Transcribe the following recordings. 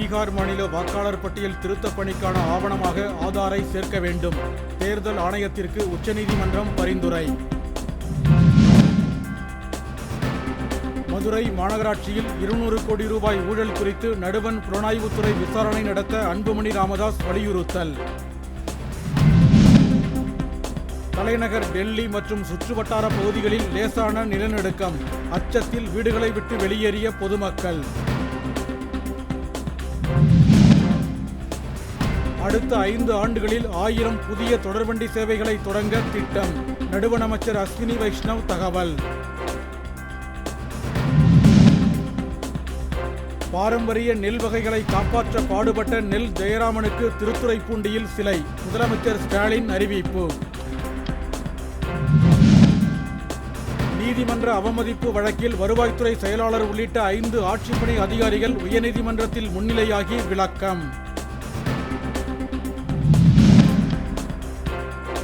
பீகார் மாநில வாக்காளர் பட்டியல் திருத்தப் பணிக்கான ஆவணமாக ஆதாரை சேர்க்க வேண்டும். தேர்தல் ஆணையத்திற்கு உச்சநீதிமன்றம் பரிந்துரை. மதுரை மாநகராட்சியில் இருநூறு கோடி ரூபாய் ஊழல் குறித்து நடுவன் புலனாய்வுத்துறை விசாரணை நடத்த அன்புமணி ராமதாஸ் வலியுறுத்தல். தலைநகர் டெல்லி மற்றும் சுற்றுவட்டார பகுதிகளில் லேசான நிலநடுக்கம். அச்சத்தில் வீடுகளை விட்டு வெளியேறிய பொதுமக்கள். அடுத்த ஐந்து ஆண்டுகளில் ஆயிரம் புதிய தொடர்வண்டி சேவைகளை தொடங்க திட்டம். நடுவண் அமைச்சர் அஸ்வினி வைஷ்ணவ் தகவல். பாரம்பரிய நெல் வகைகளை காப்பாற்ற பாடுபட்ட நெல் ஜெயராமனுக்கு திருத்துறைப்பூண்டியில் சிலை முதலமைச்சர் ஸ்டாலின் அறிவிப்பு. நீதிமன்ற அவமதிப்பு வழக்கில் வருவாய்த்துறை செயலாளர் உள்ளிட்ட ஐந்து ஆட்சிப்பணி அதிகாரிகள் உயர்நீதிமன்றத்தில் முன்னிலையாகி விளக்கம்.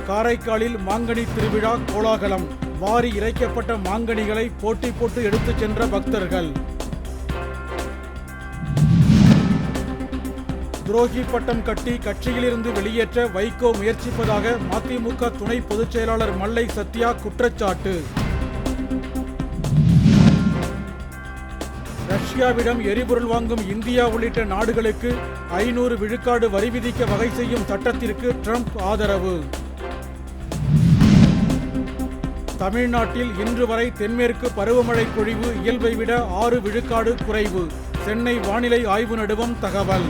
காரைக்காலில் மாங்கனி திருவிழா கோலாகலம். வாரி இறைக்கப்பட்ட மாங்கனிகளை போட்டி போட்டு எடுத்துச் சென்ற பக்தர்கள். துரோகி பட்டம் கட்டி கட்சியிலிருந்து வெளியேற்ற வைகோ முயற்சிப்பதாக மதிமுக துணை பொதுச் செயலாளர் மல்லை சத்யா குற்றச்சாட்டு. ரஷ்யாவிடம் எரிபொருள் வாங்கும் இந்தியா உள்ளிட்ட நாடுகளுக்கு ஐநூறு விழுக்காடு வரி விதிக்க வகை செய்யும் சட்டத்திற்கு ட்ரம்ப் ஆதரவு. தமிழ்நாட்டில் இன்று வரை தென்மேற்கு பருவமழை பொழிவு இயல்பை விட ஆறு விழுக்காடு குறைவு. சென்னை வானிலை ஆய்வு நடுவம் தகவல்.